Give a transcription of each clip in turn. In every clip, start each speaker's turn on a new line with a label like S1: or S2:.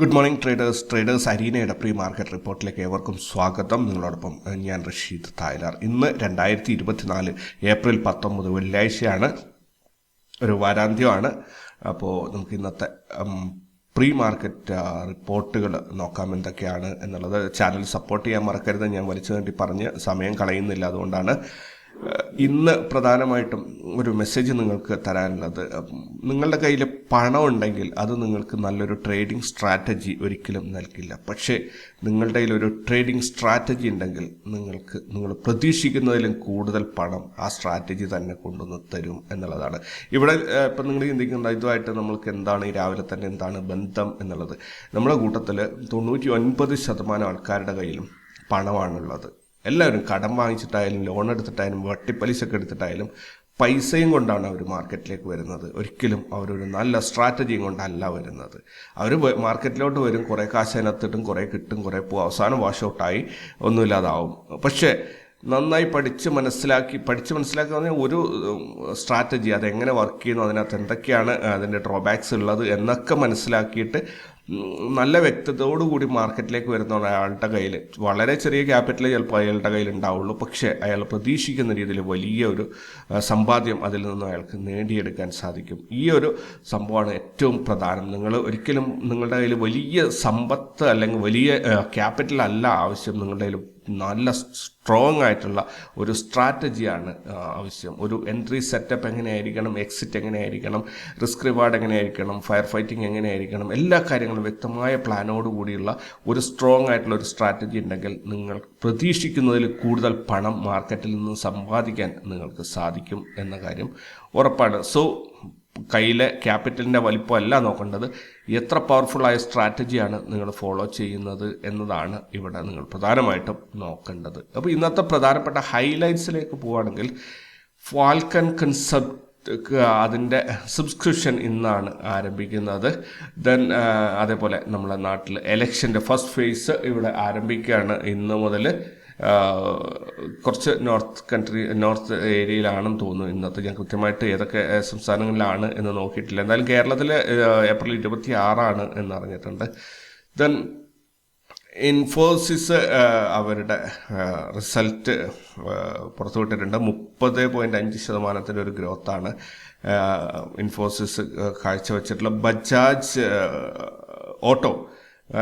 S1: Good morning traders traders അരീനയുടെ pre market റിപ്പോർട്ടിലേക്ക് ഏവർക്കും സ്വാഗതം. നിങ്ങളോടൊപ്പം ഞാൻ റഷീദ് തായ്ലാർ. ഇന്ന് രണ്ടായിരത്തി ഇരുപത്തിനാല് ഏപ്രിൽ പത്തൊമ്പത് വെള്ളിയാഴ്ചയാണ്. ഒരു വാരാന്ത്യമാണ്. അപ്പോൾ നമുക്ക് ഇന്നത്തെ പ്രീ മാർക്കറ്റ് റിപ്പോർട്ടുകൾ നോക്കാം എന്തൊക്കെയാണ് എന്നുള്ളത്. ചാനൽ സപ്പോർട്ട് ചെയ്യാൻ മറക്കരുത്. ഞാൻ വലിച്ചു വേണ്ടി പറഞ്ഞ് സമയം കളയുന്നില്ല അതുകൊണ്ടാണ്. ഇന്ന് പ്രധാനമായിട്ടും ഒരു മെസ്സേജ് നിങ്ങൾക്ക് തരാനുള്ളത്. നിങ്ങളുടെ കയ്യിൽ പണം ഉണ്ടെങ്കിൽ അത് നിങ്ങൾക്ക് നല്ലൊരു ട്രേഡിംഗ് സ്ട്രാറ്റജി ഒരിക്കലും നൽകില്ല. പക്ഷേ നിങ്ങളുടെ ഒരു ട്രേഡിംഗ് സ്ട്രാറ്റജി ഉണ്ടെങ്കിൽ നിങ്ങൾക്ക് നിങ്ങൾ പ്രതീക്ഷിക്കുന്നതിലും കൂടുതൽ പണം ആ സ്ട്രാറ്റജി തന്നെ കൊണ്ടുവന്ന് തരും എന്നുള്ളതാണ്. ഇവിടെ ഇപ്പം നിങ്ങൾ ചിന്തിക്കുന്ന ഇതുമായിട്ട് നമ്മൾക്ക് എന്താണ് ഈ രാവിലെ തന്നെ എന്താണ് ബന്ധം എന്നുള്ളത്. നമ്മുടെ കൂട്ടത്തിൽ തൊണ്ണൂറ്റി ഒൻപത് ശതമാനം ആൾക്കാരുടെ കയ്യിലും പണമാണുള്ളത്. എല്ലാവരും കടം വാങ്ങിച്ചിട്ടായാലും ലോൺ എടുത്തിട്ടായാലും വട്ടിപ്പലിശ ഒക്കെ എടുത്തിട്ടായാലും പൈസയും കൊണ്ടാണ് അവർ മാർക്കറ്റിലേക്ക് വരുന്നത്. ഒരിക്കലും അവരൊരു നല്ല സ്ട്രാറ്റജിയും കൊണ്ടല്ല വരുന്നത്. അവർ മാർക്കറ്റിലോട്ട് വരും കുറേ കാശ് അതിനകത്തിട്ടും കുറേ കിട്ടും കുറേ പോകും അവസാനം വാഷ് ഔട്ടായി ഒന്നുമില്ലാതാവും. പക്ഷേ നന്നായി പഠിച്ച് മനസ്സിലാക്കി പഠിച്ച് മനസ്സിലാക്കി പറഞ്ഞാൽ ഒരു സ്ട്രാറ്റജി അതെങ്ങനെ വർക്ക് ചെയ്യുന്നു അതിനകത്ത് എന്തൊക്കെയാണ് അതിന്റെ ഡ്രോബാക്സ് ഉള്ളത് എന്നൊക്കെ മനസ്സിലാക്കിയിട്ട് നല്ല വ്യക്തതയോടു കൂടി മാർക്കറ്റിലേക്ക് വരുന്ന അയാളുടെ കയ്യിൽ വളരെ ചെറിയ ക്യാപിറ്റൽ ചിലപ്പോൾ അയാളുടെ കയ്യിൽ ഉണ്ടാവുള്ളൂ. പക്ഷേ അയാൾ പ്രതീക്ഷിക്കുന്ന രീതിയിൽ വലിയ ഒരു സമ്പാദ്യം അതിൽ നിന്നും അയാൾക്ക് നേടിയെടുക്കാൻ സാധിക്കും. ഈ ഒരു സംഭവമാണ് ഏറ്റവും പ്രധാനം. നിങ്ങൾ ഒരിക്കലും നിങ്ങളുടെ കയ്യിൽ വലിയ സമ്പത്ത് അല്ലെങ്കിൽ വലിയ ക്യാപിറ്റൽ അല്ല ആവശ്യം നിങ്ങളുടെ കയ്യിൽ നല്ല സ്ട്രോങ് ആയിട്ടുള്ള ഒരു സ്ട്രാറ്റജിയാണ് ആവശ്യം. ഒരു എൻട്രി സെറ്റപ്പ് എങ്ങനെയായിരിക്കണം എക്സിറ്റ് എങ്ങനെയായിരിക്കണം റിസ്ക് റിവാർഡ് എങ്ങനെയായിരിക്കണം ഫയർ ഫൈറ്റിംഗ് എങ്ങനെയായിരിക്കണം എല്ലാ കാര്യങ്ങളും വ്യക്തമായ പ്ലാനോട് കൂടിയുള്ള ഒരു സ്ട്രോങ് ആയിട്ടുള്ള ഒരു സ്ട്രാറ്റജി ഉണ്ടെങ്കിൽ നിങ്ങൾ പ്രതീക്ഷിക്കുന്നതിൽ കൂടുതൽ പണം മാർക്കറ്റിൽ നിന്ന് സമ്പാദിക്കാൻ നിങ്ങൾക്ക് സാധിക്കും എന്ന കാര്യം ഉറപ്പാണ്. സോ കയ്യിലെ ക്യാപിറ്റലിന്റെ വലിപ്പമല്ല നോക്കേണ്ടത്. എത്ര പവർഫുള്ളായ സ്ട്രാറ്റജിയാണ് നിങ്ങൾ ഫോളോ ചെയ്യുന്നത് എന്നതാണ് ഇവിടെ നിങ്ങൾ പ്രധാനമായിട്ടും നോക്കേണ്ടത്. അപ്പോൾ ഇന്നത്തെ പ്രധാനപ്പെട്ട ഹൈലൈറ്റ്സിലേക്ക് പോവുകയാണെങ്കിൽ ഫാൽക്കൺ കൺസെപ്റ്റ് അതിന്റെ സബ്സ്ക്രിപ്ഷൻ ഇന്നാണ് ആരംഭിക്കുന്നത്. ദെൻ അതേപോലെ നമ്മളെ നാട്ടിൽ എലക്ഷന്റെ ഫസ്റ്റ് ഫേസ് ഇവിടെ ആരംഭിക്കുകയാണ് ഇന്ന് മുതൽ കുറച്ച് നോർത്ത് കൺട്രി നോർത്ത് ഏരിയയിലാണെന്ന് തോന്നുന്നു ഇന്നത്തെ. ഞാൻ കൃത്യമായിട്ട് ഏതൊക്കെ സംസ്ഥാനങ്ങളിലാണ് എന്ന് നോക്കിയിട്ടില്ല. എന്തായാലും കേരളത്തിൽ ഏപ്രിൽ ഇരുപത്തി ആറാണ് എന്ന് അറിഞ്ഞിട്ടുണ്ട്. ദെൻ ഇൻഫോസിസ് അവരുടെ റിസൾട്ട് പുറത്തുവിട്ടിട്ടുണ്ട്. മുപ്പത് പോയിന്റ് അഞ്ച് ശതമാനത്തിന്റെ ഒരു ഗ്രോത്താണ് ഇൻഫോസിസ് കാഴ്ചവെച്ചിട്ടുള്ള ബജാജ് ഓട്ടോ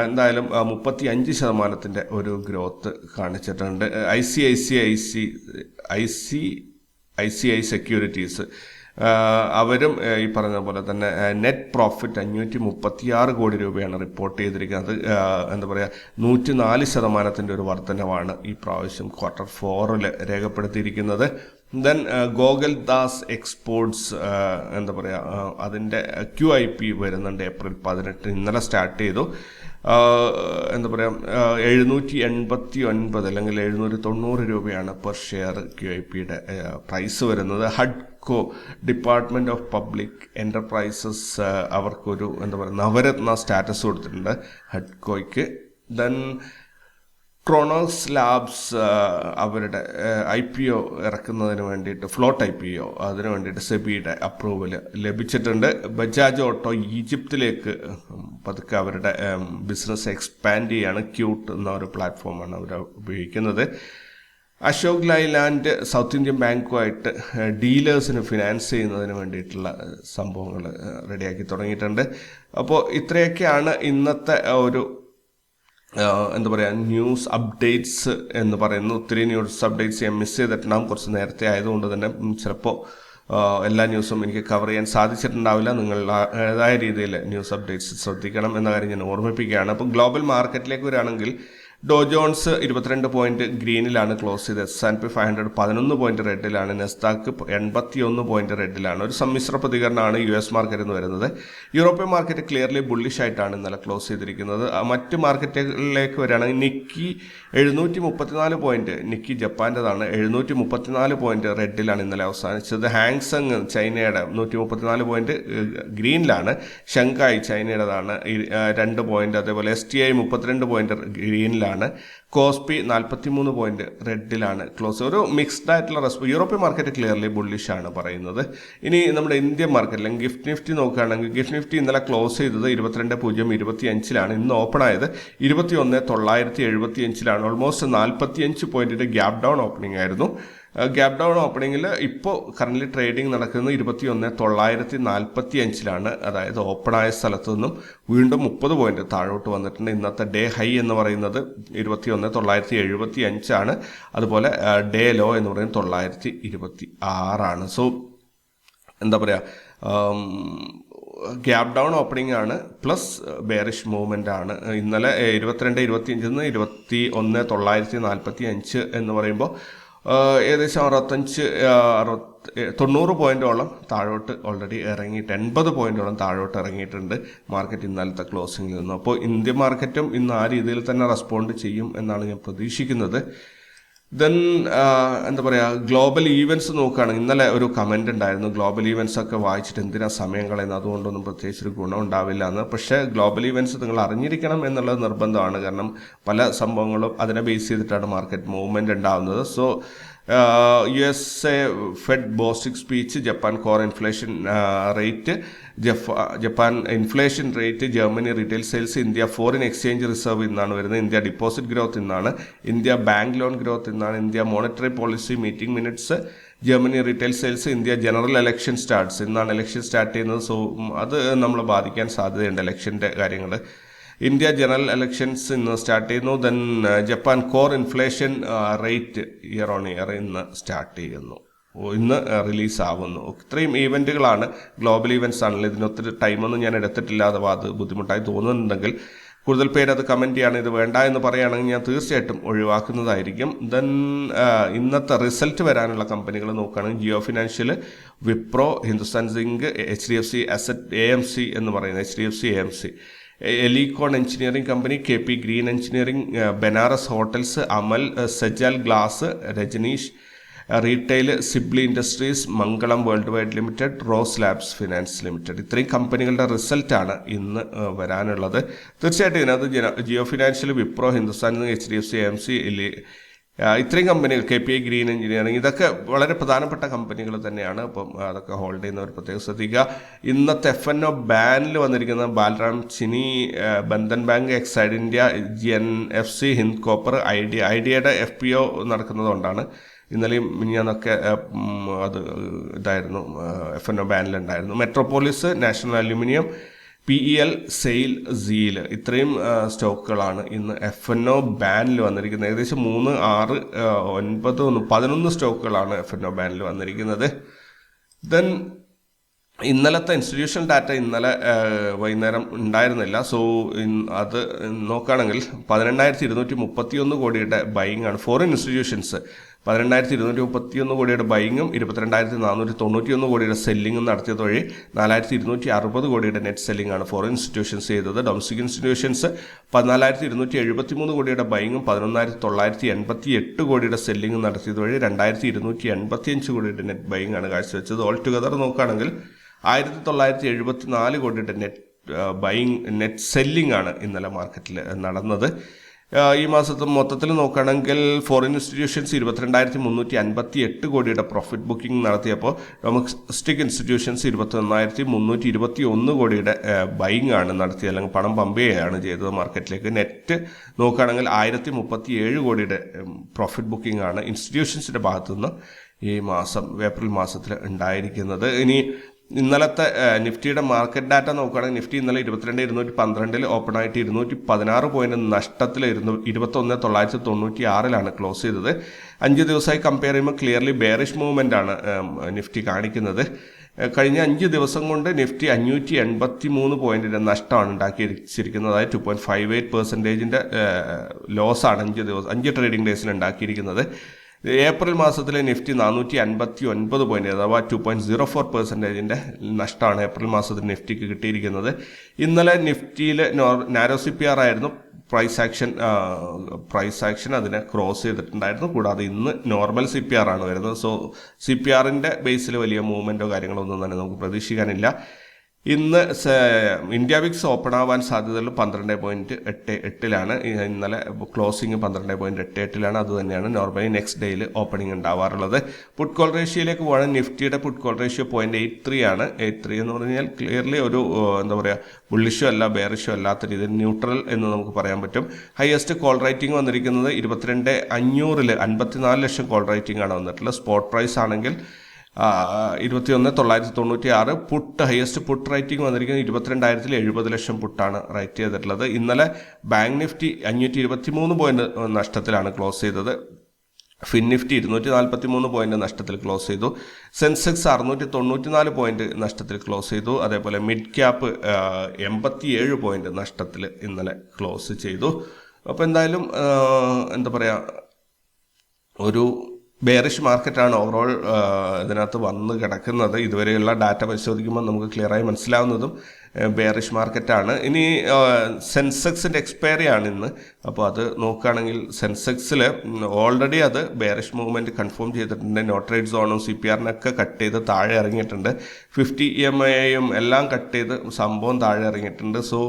S1: എന്തായാലും മുപ്പത്തി അഞ്ച് ശതമാനത്തിന്റെ ഒരു ഗ്രോത്ത് കാണിച്ചിട്ടുണ്ട്. I C I C I C I C I C I securities അവരും ഈ പറഞ്ഞ പോലെ തന്നെ നെറ്റ് പ്രോഫിറ്റ് അഞ്ഞൂറ്റി മുപ്പത്തിയാറ് കോടി രൂപയാണ് റിപ്പോർട്ട് ചെയ്തിരിക്കുന്നത്. എന്താ പറയുക നൂറ്റി നാല് ശതമാനത്തിന്റെ ഒരു വർധനവാണ് ഈ പ്രാവശ്യം ക്വാർട്ടർ ഫോറിൽ രേഖപ്പെടുത്തിയിരിക്കുന്നത്. ദെൻ ഗോഗൽ ദാസ് എക്സ്പോർട്സ് എന്താ പറയുക അതിന്റെ ക്യു ഐ പി വരുന്നുണ്ട് ഏപ്രിൽ പതിനെട്ട്. ഇന്നലെ സ്റ്റാർട്ട് ചെയ്തു. എന്താ പറയുക എഴുന്നൂറ്റി എൺപത്തി ഒൻപത് അല്ലെങ്കിൽ എഴുന്നൂറ്റി തൊണ്ണൂറ് രൂപയാണ് പെർ ഷെയർ ക്യു ഐ പിയുടെ പ്രൈസ് വരുന്നത്. ഹഡ്കോ ഡിപ്പാർട്ട്മെന്റ് ഓഫ് പബ്ലിക് എന്റർപ്രൈസസ് അവർക്കൊരു എന്താ പറയുക നവരത്ന സ്റ്റാറ്റസ് കൊടുത്തിട്ടുണ്ട് ഹഡ്കോയ്ക്ക്. ദെൻ ക്രോണോസ് ലാബ്സ് അവരുടെ ഐ പി ഒ ഇറക്കുന്നതിന് വേണ്ടിയിട്ട് ഫ്ലോട്ട് ഐ പി ഒ അതിന് വേണ്ടിയിട്ട് സെബിയുടെ അപ്രൂവൽ ലഭിച്ചിട്ടുണ്ട്. ബജാജ് ഓട്ടോ ഈജിപ്തിലേക്ക് പതുക്കെ അവരുടെ ബിസിനസ് എക്സ്പാൻഡ് ചെയ്യാണ്. ക്യൂട്ട് എന്ന ഒരു പ്ലാറ്റ്ഫോമാണ് അവർ ഉപയോഗിക്കുന്നത്. അശോക് ലൈലാൻഡ് സൗത്ത് ഇന്ത്യൻ ബാങ്കുമായിട്ട് ഡീലേഴ്സിന് ഫിനാൻസ് ചെയ്യുന്നതിന് വേണ്ടിയിട്ടുള്ള സംഭവങ്ങൾ റെഡിയാക്കി തുടങ്ങിയിട്ടുണ്ട്. അപ്പോൾ ഇത്രയൊക്കെയാണ് ഇന്നത്തെ ഒരു എന്താ പറയുക ന്യൂസ് അപ്ഡേറ്റ്സ് എന്ന് പറയുന്നു ഒത്തിരി ന്യൂസ് അപ്ഡേറ്റ്സ് ഞാൻ മിസ് ചെയ്തിട്ടുണ്ടാകും കുറച്ച് നേരത്തെ ആയതുകൊണ്ട് തന്നെ. ചിലപ്പോൾ എല്ലാ ന്യൂസും എനിക്ക് കവർ ചെയ്യാൻ സാധിച്ചിട്ടുണ്ടാവില്ല. നിങ്ങൾ നിങ്ങളുടേതായ രീതിയിൽ ന്യൂസ് അപ്ഡേറ്റ്സ് ശ്രദ്ധിക്കണം എന്ന കാര്യം ഞാൻ ഓർമ്മിപ്പിക്കുകയാണ്. അപ്പോൾ ഗ്ലോബൽ മാർക്കറ്റിലേക്ക് വരികയാണെങ്കിൽ ഡോ ജോൺസ് ഇരുപത്തിരണ്ട് പോയിന്റ് ഗ്രീനിലാണ് ക്ലോസ് ചെയ്തത്. S and P five hundred പതിനൊന്ന് പോയിന്റ് റെഡിലാണ് നെസ്താക്ക് എൺപത്തി ഒന്ന് പോയിന്റ് റെഡിലാണ് ഒരു സമ്മിശ്ര പ്രതികരണമാണ് യു എസ് മാർക്കറ്റിൽ നിന്ന് വരുന്നത്. യൂറോപ്യൻ മാർക്കറ്റ് ക്ലിയർലി ബുള്ളിഷ് ആയിട്ടാണ് ഇന്നലെ ക്ലോസ് ചെയ്തിരിക്കുന്നത്. മറ്റ് മാർക്കറ്റുകളിലേക്ക് വരികയാണെങ്കിൽ നിക്കി എഴുന്നൂറ്റി മുപ്പത്തിനാല് പോയിന്റ് നിക്കി ജപ്പാന്റെതാണ് എഴുന്നൂറ്റി മുപ്പത്തിനാല് പോയിന്റ് റെഡിലാണ് ഇന്നലെ അവസാനിച്ചത്. ഹാങ്സങ് ചൈനയുടെ നൂറ്റി മുപ്പത്തിനാല് പോയിന്റ് ഗ്രീനിലാണ്. ഷങ്കായ് ചൈനയുടേതാണ് രണ്ട് പോയിന്റ് അതേപോലെ എസ് ടി ഐ മുപ്പത്തിരണ്ട് പോയിന്റ് ഗ്രീനിലാണ്. ഗ്രീനിലാണ് കോസ്പി നാൽപ്പത്തി മൂന്ന് പോയിന്റ് റെഡിലാണ് ക്ലോസ്. ഒരു മിക്സ്ഡ് ആയിട്ടുള്ള റെസ്പോ യൂറോപ്യൻ മാർക്കറ്റ് ക്ലിയർലി ബുള്ളിഷ് ആണ് പറയുന്നത്. ഇനി നമ്മുടെ ഇന്ത്യൻ മാർക്കറ്റ് അല്ലെങ്കിൽ ഗിഫ്റ്റ് നിഫ്റ്റി നോക്കുകയാണെങ്കിൽ ഗിഫ്റ്റ് നിഫ്റ്റി ഇന്നലെ ക്ലോസ് ചെയ്തത് ഇരുപത്തിരണ്ട് പൂജ്യം ഇരുപത്തി അഞ്ചിലാണ് ഇന്ന് ഓപ്പൺ ആയത് ഇരുപത്തി ഒന്ന് തൊള്ളായിരത്തി എഴുപത്തി അഞ്ചിലാണ് ഓൾമോസ്റ്റ് നാൽപ്പത്തി അഞ്ച് പോയിന്റിന്റെ ഗ്യാപ് ഡൗൺ ഓപ്പണിംഗ് ആയിരുന്നു. ഗ്യാപ് ഡൗൺ ഓപ്പണിങ്ങിൽ ഇപ്പോൾ കറന്റ് ട്രേഡിംഗ് നടക്കുന്നത് ഇരുപത്തി ഒന്ന് തൊള്ളായിരത്തി നാൽപ്പത്തി അഞ്ചിലാണ് അതായത് ഓപ്പണായ സ്ഥലത്തു നിന്നും വീണ്ടും മുപ്പത് പോയിന്റ് താഴോട്ട് വന്നിട്ടുണ്ട്. ഇന്നത്തെ ഡേ ഹൈ എന്ന് പറയുന്നത് ഇരുപത്തി ഒന്ന് തൊള്ളായിരത്തി എഴുപത്തി അഞ്ചാണ് അതുപോലെ ഡേ ലോ എന്ന് പറയുന്നത് തൊള്ളായിരത്തി ഇരുപത്തി ആറാണ് സോ എന്താ പറയുക ഗ്യാപ് ഡൗൺ ഓപ്പണിംഗ് ആണ് പ്ലസ് ബെയറിഷ് മൂവ്മെന്റ് ആണ്. ഇന്നലെ ഇരുപത്തിരണ്ട് ഇരുപത്തി അഞ്ചിൽ നിന്ന് ഇരുപത്തി ഒന്ന് തൊള്ളായിരത്തി നാൽപ്പത്തി അഞ്ച് എന്ന് പറയുമ്പോൾ ഏകദേശം അറുപത്തഞ്ച് അറുപത്തി തൊണ്ണൂറ് പോയിന്റോളം താഴോട്ട് ഓൾറെഡി ഇറങ്ങിയിട്ട് എൺപത് പോയിന്റോളം താഴോട്ട് ഇറങ്ങിയിട്ടുണ്ട് മാർക്കറ്റ് ഇന്നലത്തെ ക്ലോസിംഗിൽ നിന്ന്. അപ്പോൾ ഇന്ത്യൻ മാർക്കറ്റും ഇന്ന് ആ രീതിയിൽ തന്നെ റെസ്പോണ്ട് ചെയ്യും എന്നാണ് ഞാൻ പ്രതീക്ഷിക്കുന്നത്. ദെൻ എന്താ പറയുക ഗ്ലോബൽ ഈവൻസ് നോക്കുകയാണെങ്കിൽ ഇന്നലെ ഒരു കമന്റ് ഉണ്ടായിരുന്നു. ഗ്ലോബൽ ഈവൻസ് ഒക്കെ വായിച്ചിട്ട് എന്തിനാ സമയം കളയുന്നത്? അതുകൊണ്ടൊന്നും പ്രത്യേകിച്ച് ഒരു ഗുണം ഉണ്ടാവില്ല എന്ന്. പക്ഷേ ഗ്ലോബൽ ഈവൻസ് നിങ്ങൾ അറിഞ്ഞിരിക്കണം എന്നുള്ളത് നിർബന്ധമാണ്. കാരണം പല സംഭവങ്ങളും അതിനെ ബേസ് ചെയ്തിട്ടാണ് മാർക്കറ്റ് മൂവ്മെന്റ് ഉണ്ടാകുന്നത് so U S A Fed Bostic speech Japan core inflation rate Japan inflation rate Germany retail sales India foreign exchange reserve എന്നാണ് വരുന്നത്. ഇന്ത്യ ഡിപ്പോസിറ്റ് ഗ്രോത്ത് എന്നാണ് ഇന്ത്യ ബാങ്ക് ലോൺ ഗ്രോത്ത് എന്നാണ് India monetary policy meeting minutes Germany retail sales India general election starts എന്നാണ് election start ചെയ്യുന്നത്. So അത് നമ്മളെ ബാധിക്കാൻ സാധ്യതയുണ്ട് ഇലക്ഷന്റെ കാര്യങ്ങൾ ഇന്ത്യ ജനറൽ ഇലക്ഷൻസ് ഇന്ന് സ്റ്റാർട്ട് ചെയ്യുന്നു. Then Japan core inflation rate year on year ഇന്ന് സ്റ്റാർട്ട് ചെയ്യുന്നു. ഇന്ന് റിലീസ് ആവുന്നു. ഇത്രയും ഈവന്റുകളാണ് ഗ്ലോബൽ ഈവന്റ്സ് ആണല്ലോ. ഇതിനൊത്തിരി ടൈമൊന്നും ഞാൻ എടുത്തിട്ടില്ല. അഥവാ അത് ബുദ്ധിമുട്ടായി തോന്നുന്നുണ്ടെങ്കിൽ കൂടുതൽ പേരത് കമന്റ് ചെയ്യാണ് ഇത് വേണ്ട എന്ന് പറയുകയാണെങ്കിൽ ഞാൻ തീർച്ചയായിട്ടും ഒഴിവാക്കുന്നതായിരിക്കും. ദെൻ ഇന്നത്തെ റിസൾട്ട് വരാനുള്ള കമ്പനികൾ നോക്കുകയാണെങ്കിൽ Jio financial Wipro Hindustan zinc H D F C asset A M C എന്ന് പറയുന്നത് H D F C A M C Elecon engineering company K P green engineering Banaras hotels Amal Sejal glass Rajnish retail Sybly industries Mangalam world wide limited rose labs finance limited. ഇത്രയും കമ്പനികളുടെ റിസൾട്ടാണ് ഇന്ന് വരാനുള്ളത്. തീർച്ചയായിട്ടും ഇതിനകത്ത് Jio financial Wipro Hindustan H D F C M C ഇത്രയും കമ്പനികൾ K P I green engineering ഇതൊക്കെ വളരെ പ്രധാനപ്പെട്ട കമ്പനികൾ തന്നെയാണ്. അപ്പം അതൊക്കെ ഹോൾഡ് ചെയ്യുന്നവർ പ്രത്യേകം ശ്രദ്ധിക്കുക. ഇന്നത്തെ എഫ് എൻ ഒ ബാനിൽ വന്നിരിക്കുന്ന Balram Chini Bandhan bank Exide India G N F C Hind copper I idea ഐഡിയയുടെ F P O നടക്കുന്നതുകൊണ്ടാണ് ഇന്നലെയും മിനിഞ്ഞാന്നൊക്കെ അത് ഇതായിരുന്നു F N O ബാനിലുണ്ടായിരുന്നു. Metropolis national aluminium P E L sail seal. ഇത്രയും സ്റ്റോക്കുകളാണ് ഇന്ന് എഫ് എൻ ഒ ബാനിൽ വന്നിരിക്കുന്നത്. ഏകദേശം മൂന്ന് ആറ് ഒൻപത് ഒന്ന് പതിനൊന്ന് സ്റ്റോക്കുകളാണ് എഫ് എൻ ഒ ബാനിൽ വന്നിരിക്കുന്നത്. ദെൻ ഇന്നലത്തെ ഇൻസ്റ്റിറ്റ്യൂഷണൽ ഡാറ്റ ഇന്നലെ വൈകുന്നേരം ഉണ്ടായിരുന്നില്ല. സോ അത് നോക്കുകയാണെങ്കിൽ പതിനെണ്ണായിരത്തി ഇരുന്നൂറ്റി മുപ്പത്തി ഒന്ന് കോടിയുടെ ബൈങ് ആണ് ഫോറിൻ ഇൻസ്റ്റിറ്റ്യൂഷൻസ്. പതിനെണ്ണായിരത്തി ഇരുന്നൂറ്റി മുപ്പത്തിയൊന്ന് കോടിയുടെ ബൈങ്ങും ഇരുപത്തിരണ്ടായിരത്തി നാനൂറ്റി തൊണ്ണൂറ്റിയൊന്ന് കോടിയുടെ സെല്ലിങ്ങും നടത്തിയത് വഴി നാലായിരത്തി ഇരുന്നൂറ്റി അറുപത് കോടിയുടെ നെറ്റ് സെല്ലിംഗ് ആണ് ഫോറിൻ ഇൻസ്റ്റിറ്റ്യൂഷൻസ് ചെയ്തത്. ഡൊമസ്റ്റിക് ഇൻസ്റ്റിറ്റ്യൂഷൻസ് പതിനാലായിരത്തി ഇരുന്നൂറ്റി എഴുപത്തി മൂന്ന് കോടിയുടെ ബൈങ്ങും പതിനൊന്നായിരത്തി തൊള്ളായിരത്തി എൺപത്തി എട്ട് കോടിയുടെ സെല്ലിങ്ങും നടത്തിയത് വഴി രണ്ടായിരത്തി ഇരുന്നൂറ്റി എൺപത്തി അഞ്ച് കോടിയുടെ നെറ്റ് ബൈങ് ആണ് കാഴ്ചവെച്ചത്. ഓൾ ടുഗദർ നോക്കുകയാണെങ്കിൽ ആയിരത്തി തൊള്ളായിരത്തി എഴുപത്തി നാല് കോടിയുടെ നെറ്റ് ബൈങ് നെറ്റ് സെല്ലിംഗ് ആണ് ഇന്നലെ മാർക്കറ്റിൽ നടന്നത്. ഈ മാസത്തെ മൊത്തത്തിൽ നോക്കുകയാണെങ്കിൽ ഫോറിൻ ഇൻസ്റ്റിറ്റ്യൂഷൻസ് ഇരുപത്തിരണ്ടായിരത്തി മുന്നൂറ്റി അൻപത്തി എട്ട് കോടിയുടെ പ്രോഫിറ്റ് ബുക്കിംഗ് നടത്തിയപ്പോൾ ഡൊമസ്റ്റിക് ഇൻസ്റ്റിറ്റ്യൂഷൻസ് ഇരുപത്തി ഒന്നായിരത്തി മുന്നൂറ്റി ഇരുപത്തി ഒന്ന് കോടിയുടെ ബൈങ് ആണ് നടത്തിയത്. അല്ലെങ്കിൽ പണം പമ്പ് ചെയ്യുകയാണ് ചെയ്തത് മാർക്കറ്റിലേക്ക് നെറ്റ് നോക്കുകയാണെങ്കിൽ ആയിരത്തി മുപ്പത്തി ഏഴ് കോടിയുടെ പ്രോഫിറ്റ് ബുക്കിംഗ് ആണ് ഇൻസ്റ്റിറ്റ്യൂഷൻസിന്റെ ഭാഗത്തുനിന്ന് ഈ മാസം ഏപ്രിൽ മാസത്തിൽ ഉണ്ടായിരിക്കുന്നത്. ഇനി ഇന്നലത്തെ നിഫ്റ്റിയുടെ മാർക്കറ്റ് ഡാറ്റ നോക്കുകയാണെങ്കിൽ നിഫ്റ്റി ഇന്നലെ ഇരുപത്തിരണ്ട് ഇരുന്നൂറ്റി പന്ത്രണ്ടിൽ ഓപ്പൺ ആയിട്ട് ഇരുന്നൂറ്റി പതിനാറ് പോയിന്റ് നഷ്ടത്തിൽ ഇരുന്നു ഇരുപത്തൊന്ന് തൊള്ളായിരത്തി തൊണ്ണൂറ്റി ആറിലാണ് ക്ലോസ് ചെയ്തത്. അഞ്ച് ദിവസമായി കമ്പയർ ചെയ്യുമ്പോൾ ക്ലിയർലി ബെയറിഷ് മൂവ്മെന്റ് ആണ് നിഫ്റ്റി കാണിക്കുന്നത്. കഴിഞ്ഞ അഞ്ച് ദിവസം കൊണ്ട് നിഫ്റ്റി അഞ്ഞൂറ്റി എൺപത്തി മൂന്ന് പോയിന്റിന്റെ നഷ്ടമാണ് ഉണ്ടാക്കിയിരിക്കുന്നത്. അതായത് ടു പോയിന്റ് ഫൈവ് എയ്റ്റ് പെർസെന്റേജിന്റെ ലോസാണ് അഞ്ച് ദിവസം അഞ്ച് ട്രേഡിംഗ് ഡേയ്സിൽ ഉണ്ടാക്കിയിരിക്കുന്നത്. ഏപ്രിൽ മാസത്തിലെ നിഫ്റ്റി നാനൂറ്റി അൻപത്തി ഒൻപത് പോയിന്റ് അഥവാ ടു പോയിന്റ് സീറോ ഫോർ പെർസെന്റേജിന്റെ നഷ്ടമാണ് ഏപ്രിൽ മാസത്തിൽ നിഫ്റ്റിക്ക് കിട്ടിയിരിക്കുന്നത്. ഇന്നലെ നിഫ്റ്റിയിൽ നാരോ സി പി ആർ ആയിരുന്നു. പ്രൈസ് ആക്ഷൻ പ്രൈസ് ആക്ഷൻ അതിനെ ക്രോസ് ചെയ്തിട്ടുണ്ടായിരുന്നു. കൂടാതെ ഇന്ന് നോർമൽ സി പി ആർ ആണ് വരുന്നത്. സോ സി പി ആറിന്റെ ബേസിൽ വലിയ മൂവ്മെന്റോ കാര്യങ്ങളോ ഒന്നും തന്നെ നമുക്ക് പ്രതീക്ഷിക്കാനില്ല. ഇന്ന് ഇന്ത്യ വിക്സ് ഓപ്പൺ ആവാൻ സാധ്യതയുള്ള പന്ത്രണ്ട് പോയിന്റ് എട്ട് എട്ടിലാണ്. ഇന്നലെ ക്ലോസിംഗ് പന്ത്രണ്ട് പോയിന്റ് എട്ട് എട്ടിലാണ്. അത് തന്നെയാണ് നോർമലി നെക്സ്റ്റ് ഡേയിൽ ഓപ്പണിംഗ് ഉണ്ടാവാറുള്ളത്. പുട്ട് കോൾ റേഷ്യോയിലേക്ക് പോകണം നിഫ്റ്റിയുടെ put call ratio point eight three ആണ്. എയ്റ്റ് ത്രീ എന്ന് പറഞ്ഞാൽ ക്ലിയർലി ഒരു എന്താ പറയുക ബുള്ളിഷോ അല്ല ബെയറിഷോ അല്ലാത്ത രീതിയിൽ ന്യൂട്രൽ എന്ന് നമുക്ക് പറയാൻ പറ്റും. ഹയസ്റ്റ് കോൾ റൈറ്റിംഗ് വന്നിരിക്കുന്നത് ഇരുപത്തിരണ്ട് അഞ്ഞൂറിൽ അൻപത്തിനാല് ലക്ഷം കോൾ റൈറ്റിംഗ് ആണ് വന്നിട്ടുള്ളത്. സ്പോട്ട് പ്രൈസ് ആണെങ്കിൽ ഇരുപത്തിയൊന്ന് തൊള്ളായിരത്തി തൊണ്ണൂറ്റി ആറ് പുട്ട് ഹയസ്റ്റ് പുട്ട് റേറ്റിംഗ് വന്നിരിക്കുന്നത് ഇരുപത്തിരണ്ടായിരത്തിൽ എഴുപത് ലക്ഷം പുട്ടാണ് റൈറ്റ് ചെയ്തിട്ടുള്ളത്. ഇന്നലെ ബാങ്ക് നിഫ്റ്റി അഞ്ഞൂറ്റി ഇരുപത്തി മൂന്ന് പോയിന്റ് നഷ്ടത്തിലാണ് ക്ലോസ് ചെയ്തത്. ഫിൻ നിഫ്റ്റി ഇരുന്നൂറ്റി നാൽപ്പത്തി മൂന്ന് പോയിന്റ് നഷ്ടത്തിൽ ക്ലോസ് ചെയ്തു. സെൻസെക്സ് അറുന്നൂറ്റി തൊണ്ണൂറ്റി നാല് പോയിന്റ് നഷ്ടത്തിൽ ക്ലോസ് ചെയ്തു. അതേപോലെ മിഡ് ക്യാപ്പ് എൺപത്തി ഏഴ് പോയിന്റ് നഷ്ടത്തിൽ ഇന്നലെ ക്ലോസ് ചെയ്തു. അപ്പോൾ എന്തായാലും എന്താ പറയുക ഒരു ബെയറിഷ് മാർക്കറ്റാണ് ഓവറോൾ ഇതിനകത്ത് വന്ന് കിടക്കുന്നത്. ഇതുവരെയുള്ള ഡാറ്റ പരിശോധിക്കുമ്പോൾ നമുക്ക് ക്ലിയറായി മനസ്സിലാവുന്നതും ബെയറിഷ് മാർക്കറ്റാണ് ഇനി സെൻസെക്സിന്റെ എക്സ്പയറി ആണ് ഇന്ന്. അപ്പോൾ അത് നോക്കുകയാണെങ്കിൽ സെൻസെക്സിൽ ഓൾറെഡി അത് ബെയറിഷ് മൂവ്മെന്റ് കൺഫേം ചെയ്തിട്ടുണ്ട്. നോട്ട്രേറ്റ് സോണും സി പി ആറിനൊക്കെ കട്ട് ചെയ്ത് താഴെ ഇറങ്ങിയിട്ടുണ്ട്. ഫിഫ്റ്റി ഇ എം ഐയും എല്ലാം കട്ട് ചെയ്ത് സംഭവം താഴെ ഇറങ്ങിയിട്ടുണ്ട്. സോ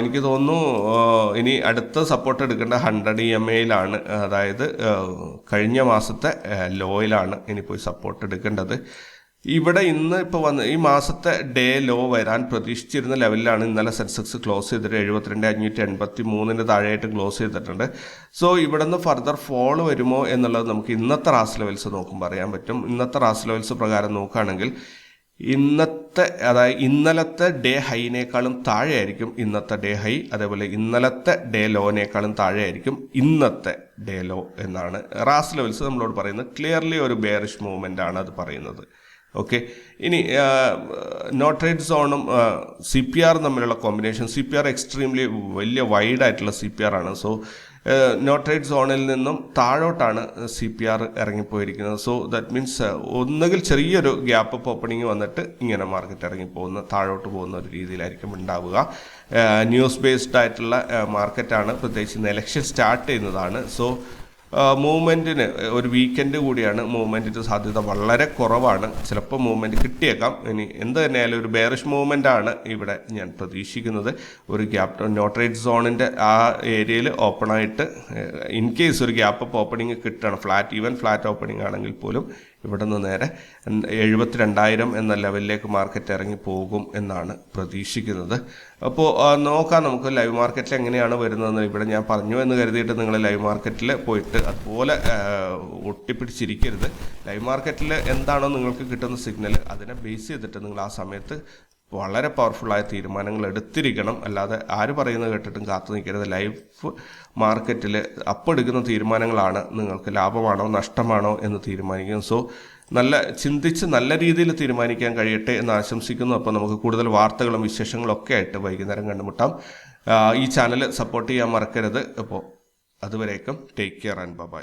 S1: എനിക്ക് തോന്നുന്നു ഇനി അടുത്ത സപ്പോർട്ട് എടുക്കേണ്ട ഹൺഡ്രഡ് ഇ എം എയിലാണ് അതായത് കഴിഞ്ഞ മാസത്തെ ലോയിലാണ് ഇനി പോയി സപ്പോർട്ട് എടുക്കേണ്ടത്. ഇവിടെ ഇന്ന് ഇപ്പോൾ വന്ന് ഈ മാസത്തെ ഡേ ലോ വരാൻ പ്രതീക്ഷിച്ചിരുന്ന ലെവലിലാണ് ഇന്നലെ സെൻസെക്സ് ക്ലോസ് ചെയ്തിട്ട് എഴുപത്തിരണ്ട് അഞ്ഞൂറ്റി എൺപത്തി മൂന്നിന് താഴെയായിട്ട് ക്ലോസ് ചെയ്തിട്ടുണ്ട്. സോ ഇവിടെ നിന്ന് ഫർദർ ഫോൾ വരുമോ എന്നുള്ളത് നമുക്ക് ഇന്നത്തെ റാസ് ലെവൽസ് നോക്കുമ്പോൾ അറിയാൻ പറ്റും. ഇന്നത്തെ റാസ് ലെവൽസ് പ്രകാരം നോക്കുകയാണെങ്കിൽ ഇന്നത്തെ അതായത് ഇന്നലത്തെ ഡേ ഹൈനേക്കാളും താഴെയായിരിക്കും ഇന്നത്തെ ഡേ ഹൈ അതേപോലെ ഇന്നലത്തെ ഡേ ലോനേക്കാളും താഴെയായിരിക്കും ഇന്നത്തെ ഡേ ലോ എന്നാണ് റാസ് ലെവൽസ് നമ്മളോട് പറയുന്നത്. ക്ലിയർലി ഒരു ബെയറിഷ് മൂവ്മെന്റ് ആണ് അത് പറയുന്നത്. ഓക്കെ ഇനി നോട്രേഡ് സോണും സി പി ആറും തമ്മിലുള്ള combination C P R extremely വലിയ വൈഡ് ആയിട്ടുള്ള സി പി ആർ ആണ്. സോ നോട്രേഡ് സോണിൽ നിന്നും താഴോട്ടാണ് സി പി ആർ ഇറങ്ങിപ്പോയിരിക്കുന്നത് സോ ദാറ്റ് മീൻസ് ഒന്നുകിൽ ചെറിയൊരു ഗ്യാപ്പ് അപ്പ് ഓപ്പണിംഗ് വന്നിട്ട് ഇങ്ങനെ മാർക്കറ്റ് ഇറങ്ങി പോകുന്ന താഴോട്ട് പോകുന്ന ഒരു രീതിയിലായിരിക്കും ഉണ്ടാവുക. ന്യൂസ് ബേസ്ഡ് ആയിട്ടുള്ള മാർക്കറ്റാണ് പ്രത്യേകിച്ച് ഇന്ന് എലക്ഷൻ സ്റ്റാർട്ട് ചെയ്യുന്നതാണ്. സോ മൂവ്മെന്റിന് ഒരു വീക്കെൻഡ് കൂടിയാണ് മൂവ്മെന്റിന്റെ സാധ്യത വളരെ കുറവാണ്. ചിലപ്പോൾ മൂവ്മെന്റ് കിട്ടിയേക്കാം. ഇനി എന്ത് തന്നെയായാലും ഒരു ബെയറിഷ് മൂവ്മെന്റ് ആണ് ഇവിടെ ഞാൻ പ്രതീക്ഷിക്കുന്നത്. ഒരു ഗ്യാപ് നോട്രേറ്റ് സോണിന്റെ ആ ഏരിയയിൽ ഓപ്പണായിട്ട് ഇൻ കേസ് ഒരു ഗ്യാപ്പ് ഓപ്പണിങ് കിട്ടണം. ഫ്ലാറ്റ് ഈവൻ ഫ്ലാറ്റ് ഓപ്പണിംഗ് ആണെങ്കിൽ പോലും ഇവിടെ നിന്ന് നേരെ എഴുപത്തി രണ്ടായിരം എന്ന ലെവലിലേക്ക് മാർക്കറ്റ് ഇറങ്ങി പോകും എന്നാണ് പ്രതീക്ഷിക്കുന്നത്. അപ്പോൾ നോക്കാം നമുക്ക് ലൈവ് മാർക്കറ്റിൽ എങ്ങനെയാണ് വരുന്നതെന്ന് ഇവിടെ ഞാൻ പറഞ്ഞു എന്ന് കരുതിയിട്ട് നിങ്ങൾ ലൈവ് മാർക്കറ്റിൽ പോയിട്ട് അതുപോലെ ഒട്ടിപ്പിടിച്ചിരിക്കരുത്. ലൈവ് മാർക്കറ്റിൽ എന്താണോ നിങ്ങൾക്ക് കിട്ടുന്ന സിഗ്നൽ അതിനെ ബേസ് ചെയ്തിട്ട് നിങ്ങൾ ആ സമയത്ത് വളരെ പവർഫുള്ളായ തീരുമാനങ്ങൾ എടുത്തിരിക്കണം. അല്ലാതെ ആര് പറയുന്നത് കേട്ടിട്ടും കാത്തു നിൽക്കരുത്. ലൈഫ് മാർക്കറ്റിൽ അപ്പെടുക്കുന്ന തീരുമാനങ്ങളാണ് നിങ്ങൾക്ക് ലാഭമാണോ നഷ്ടമാണോ എന്ന് തീരുമാനിക്കും സോ നല്ല ചിന്തിച്ച് നല്ല രീതിയിൽ തീരുമാനിക്കാൻ കഴിയട്ടെ എന്ന് ആശംസിക്കുന്നു. അപ്പോൾ നമുക്ക് കൂടുതൽ വാർത്തകളും വിശേഷങ്ങളും ഒക്കെ ആയിട്ട് വൈകുന്നേരം കണ്ടുമുട്ടാം. ഈ ചാനൽ സപ്പോർട്ട് ചെയ്യാൻ മറക്കരുത്. അപ്പോൾ അതുവരേക്കും ടേക്ക് കെയർ ആൻഡ് ബൈ